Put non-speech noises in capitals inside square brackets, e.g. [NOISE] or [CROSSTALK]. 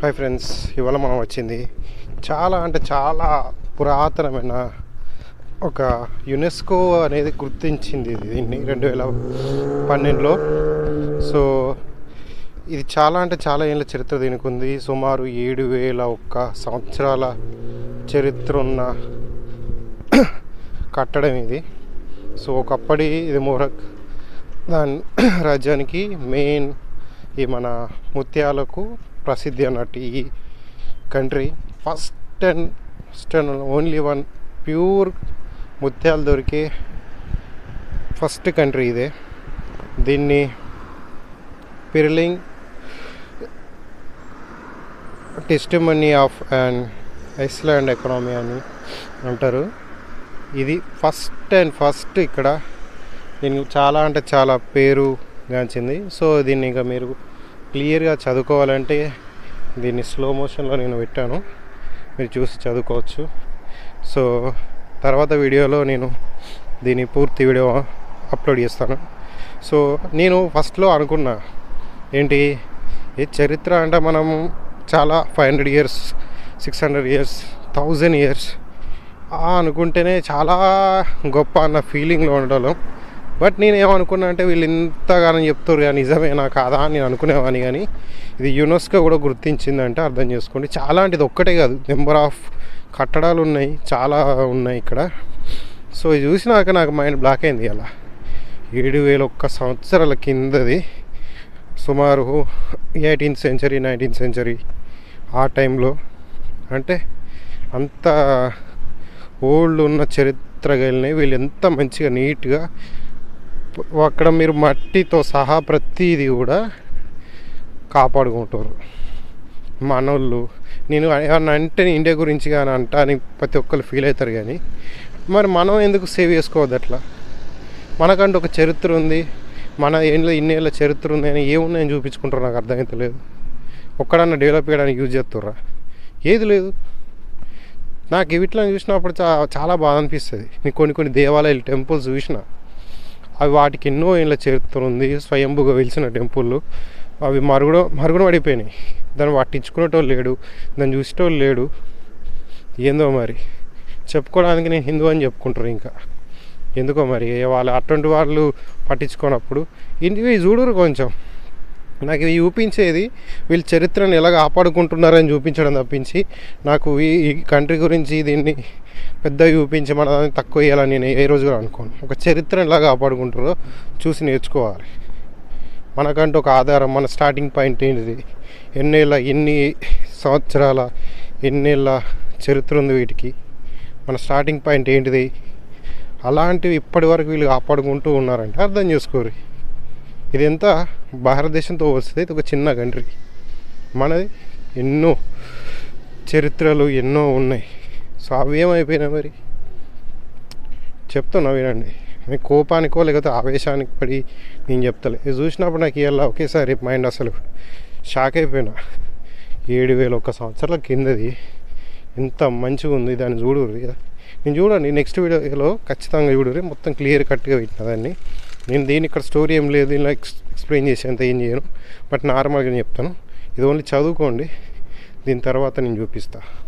Hi friends ఇవాళ మనం వచ్చింది చాలా అంటే చాలా పురాతనమైన ఒక యునెస్కో అనేది గుర్తించింది ఇది దీన్ని రెండు వేల పన్నెండులో. సో ఇది చాలా అంటే చాలా ఏళ్ళ చరిత్ర దీనికి ఉంది. సుమారు ఏడు వేల ఒక్క సంవత్సరాల చరిత్ర ఉన్న [COUGHS] కట్టడం ఇది. సో ఒకప్పటి ఇది మొరక్ దాని [COUGHS] రాజ్యానికి మెయిన్ ఈ మన ముత్యాలకు ప్రసిద్ధి అన్నట్టు ఈ country. First and first and only one pure ముత్యాలు దొరికే ఫస్ట్ కంట్రీ ఇదే. దీన్ని pearling testimony of and island economy అని అంటారు. ఇది ఫస్ట్ అండ్ ఫస్ట్ ఇక్కడ దీనికి చాలా అంటే చాలా పేరు గాంచింది సో దీన్ని ఇంకా మీరు క్లియర్గా చదువుకోవాలంటే దీన్ని స్లో మోషన్లో నేను పెట్టాను. మీరు చూసి చదువుకోవచ్చు. సో తర్వాత వీడియోలో నేను దీని పూర్తి వీడియో అప్లోడ్ చేస్తాను. సో నేను ఫస్ట్లో అనుకున్నా ఏంటి? ఈ చరిత్ర అంటే మనం చాలా five hundred years six hundred years thousand years అనుకుంటేనే చాలా గొప్ప అన్న ఫీలింగ్లో ఉండడం. బట్ నేను ఏమనుకున్నా అంటే వీళ్ళు ఇంతగానో చెప్తారు కానీ నిజమేనా కాదా అని నేను అనుకునేవాని కానీ ఇది యునెస్కో కూడా గుర్తించిందంటే అర్థం చేసుకోండి. చాలా అంటే ఇది ఒక్కటే కాదు నెంబర్ ఆఫ్ కట్టడాలు ఉన్నాయి చాలా ఉన్నాయి ఇక్కడ. సో ఇది చూసినాక నాకు మైండ్ బ్లాక్ అయింది అలా. ఏడు వేల ఒక్క సంవత్సరాల కిందది సుమారు ఎయిటీన్త్ సెంచరీ నైన్టీన్త్ సెంచరీ ఆ టైంలో. అంటే అంత ఓల్డ్ ఉన్న చరిత్ర కలిగినాయి వీళ్ళు ఎంత మంచిగా నీట్గా అక్కడ మీరు మట్టితో సహా ప్రతిదీ కూడా కాపాడుకుంటారు. మనోళ్ళు. నేను ఏమన్నా అంటే ఇండియా గురించి కానీ అంటా అని ప్రతి ఒక్కరు ఫీల్ అవుతారు కానీ మరి మనం ఎందుకు సేవ్ చేసుకోవద్దు అట్లా? మనకంటూ ఒక చరిత్ర ఉంది. మన ఏళ్ళ ఇన్నేళ్ళ చరిత్ర ఉంది అని ఏమున్నాయని చూపించుకుంటారు నాకు అర్థమవుతలేదు ఒక్కడన్నా డెవలప్ చేయడానికి యూజ్ చేస్తుర్రా ఏది లేదు. నాకు ఇవిట్లా చూసినప్పుడు చా చాలా బాధ అనిపిస్తుంది. నేను కొన్ని కొన్ని దేవాలయాలు టెంపుల్స్ చూసినా. అవి వాటికి ఎన్నో ఏళ్ళ చేరుతుంది ఉంది. స్వయంభుగా వెలిసిన టెంపుల్ అవి మరుగుడ మరుగున పడిపోయినాయి. దాన్ని పట్టించుకునేటోళ్ళు లేడు. దాన్ని చూసేటోళ్ళు లేడు. ఏందో మరి? చెప్పుకోవడానికి నేను హిందూ అని చెప్పుకుంటారు ఇంకా. ఎందుకో మరి? వాళ్ళు అటువంటి వాళ్ళు పట్టించుకోనప్పుడు. ఇంటివి చూడరు కొంచెం. నాకు ఇవి చూపించేది వీళ్ళు చరిత్రను ఎలా కాపాడుకుంటున్నారని చూపించడం తప్పించి నాకు ఈ కంట్రీ గురించి దీన్ని పెద్ద చూపించి మన దాన్ని తక్కువ వేయాలని నేను ఏ రోజు కూడా అనుకోను. ఒక చరిత్రను ఎలా కాపాడుకుంటారో చూసి నేర్చుకోవాలి. మనకంటూ ఒక ఆధారం మన స్టార్టింగ్ పాయింట్ ఏంటిది? ఎన్నేళ్ళ ఎన్ని సంవత్సరాల ఎన్నేళ్ళ చరిత్ర ఉంది వీటికి? మన స్టార్టింగ్ పాయింట్ ఏంటిది? అలాంటివి ఇప్పటి వరకు వీళ్ళు కాపాడుకుంటూ ఉన్నారంటే అర్థం చేసుకోరు. ఇది ఎంత భారతదేశంతో వస్తే ఇది ఒక చిన్న కంట్రీ. మనది ఎన్నో చరిత్రలు ఎన్నో ఉన్నాయి. సావ్యమైపోయినా మరి. చెప్తున్నా వినండి. నేను కోపానికో లేకపోతే ఆవేశానికి పడి నేను చెప్తలే. ఇది చూసినప్పుడు నాకు ఇవాళ ఒకేసారి మైండ్ అసలు షాక్ అయిపోయినా. ఏడు వేల ఒక్క సంవత్సరాల కిందది ఎంత మంచిగా ఉంది దాన్ని చూడుర్రి నేను చూడండి నెక్స్ట్ వీడియోలో ఖచ్చితంగా చూడుర్రి. మొత్తం క్లియర్ కట్గా పెట్టిన దాన్ని. నేను దీని ఇక్కడ స్టోరీ ఏం లేదు ఇలా ఎక్స్ ఎక్స్ప్లెయిన్ చేసేంత ఏం చేయను. బట్ నార్మల్గా నేను చెప్తాను. ఇది ఓన్లీ చదువుకోండి. దీని తర్వాత నేను చూపిస్తాను